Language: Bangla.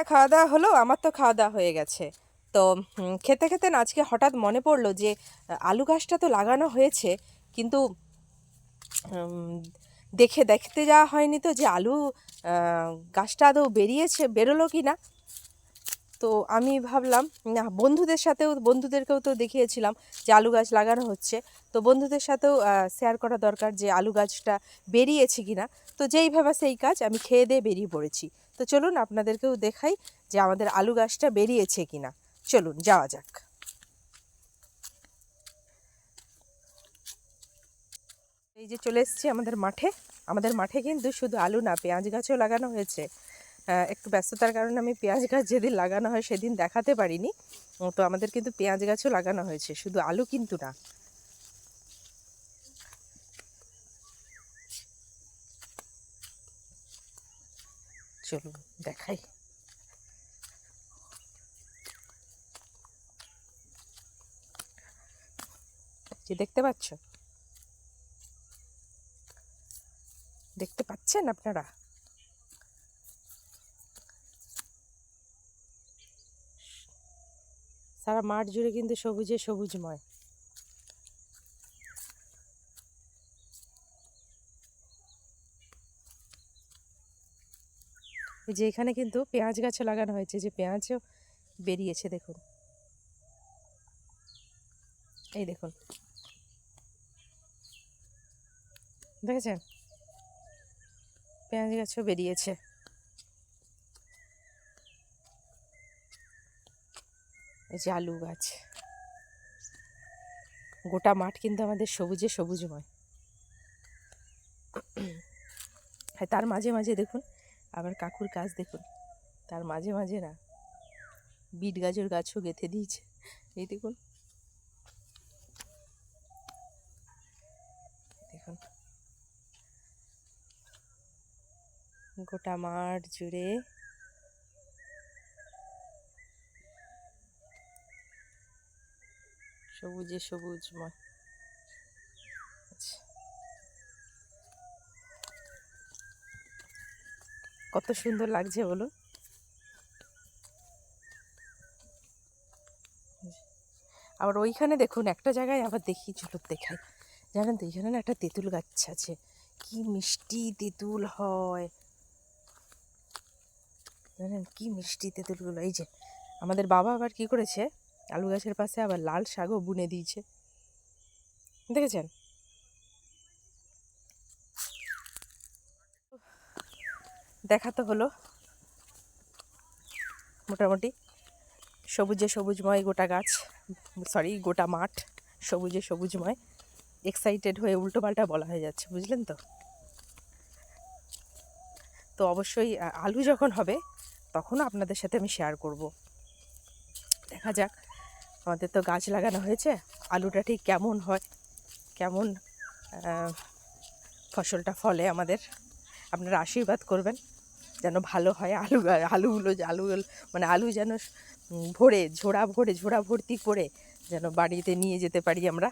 হ্যাঁ খাওয়া দাওয়া হলো, আমার তো খাওয়া দাওয়া হয়ে গেছে। তো খেতে খেতে না আজকে হঠাৎ মনে পড়ল যে, আলু গাছটা তো লাগানো হয়েছে, কিন্তু দেখে, দেখতে যাওয়া হয়নি তো যে আলু গাছটা আদৌ বেরিয়েছে, বেরোলো কি না তো আমি ভাবলাম, না, বন্ধুদের সাথেও, বন্ধুদেরকেও তো দেখিয়েছিলাম যে আলু গাছ লাগানো হচ্ছে। তো বন্ধুদের সাথেও শেয়ার করা দরকার যে আলু গাছটা বেরিয়েছে কি না তো যেইভাবে সেই কাজ, আমি খেয়ে দিয়ে বেরিয়ে পড়েছি। তো চলুন আপনাদেরকেও দেখাই যে আমাদের আলু গাছটা বেরিয়েছে কি না চলুন, যাওয়া যাক। এই যে চলে এসেছি আমাদের মাঠে। আমাদের মাঠে কিন্তু শুধু আলু না, পেঁয়াজ গাছও লাগানো হয়েছে। একটু ব্যস্ততার কারণে আমি পেঁয়াজ গাছ যেদিন লাগানো হয় সেদিন দেখাতে পারিনি। তো আমাদের কিন্তু পেঁয়াজ গাছও লাগানো হয়েছে, শুধু আলু কিন্তু না। চলুন, দেখাই। যে দেখতে পাচ্ছ? দেখতে পাচ্ছেন আপনারা? সারা মাঠ জুড়ে কিন্তু সবুজে সবুজময়। যে এখানে কিন্তু পেঁয়াজ গাছও লাগানো হয়েছে যে পেঁয়াজও বেরিয়েছে, দেখুন। এই দেখুন। দেখেছেন? পেঁয়াজ গাছও বেরিয়েছে। এই যে আলু গাছ। গোটা মাঠ কিন্তু আমাদের সবুজে সবুজময়। আর তার মাঝে মাঝে দেখুন, আবার কাকুর গাছ দেখুন। তার মাঝে মাঝে না, বিট গাছের গাছও গেঁথে দিয়েছে। এই দেখুন। দেখুন। গোটা মাঠ জুড়ে সবুজে সবুজময় আচ্ছা। কত সুন্দর লাগছে বলো। আবার ওইখানে দেখুন, একটা জায়গায় আবার দেখি চলো দেখাই জানেন তো এখানে না একটা তেঁতুল গাছ আছে। কি মিষ্টি তেঁতুল হয়। জানেন কি মিষ্টি তেঁতুলগুলো। এই যে, আমাদের বাবা আবার কি করেছে? আলু গাছের পাশে আবার লাল শাকও বুনে দিয়েছে। দেখেছেন? দেখা তো হলো। মোটামুটি সবুজে সবুজময় গোটা গাছ সরি গোটা মাঠ, সবুজে সবুজময় এক্সাইটেড হয়ে উল্টোপাল্টা বলা হয়ে যাচ্ছে, বুঝলেন তো? তো অবশ্যই আলু যখন হবে, তখনও আপনাদের সাথে আমি শেয়ার করব। দেখা যাক আমাদের তো গাছ লাগানো হয়েছে। আলুটা ঠিক কেমন হয়? কেমন ফসলটা ফলে আমাদের? আপনারা আশীর্বাদ করবেন যেন ভালো হয় আলু আলুগুলো আলু মানে আলু যেন ভরে, ঝোড়া ভরে, ঝোড়া ভর্তি করে যেন বাড়িতে নিয়ে যেতে পারি আমরা।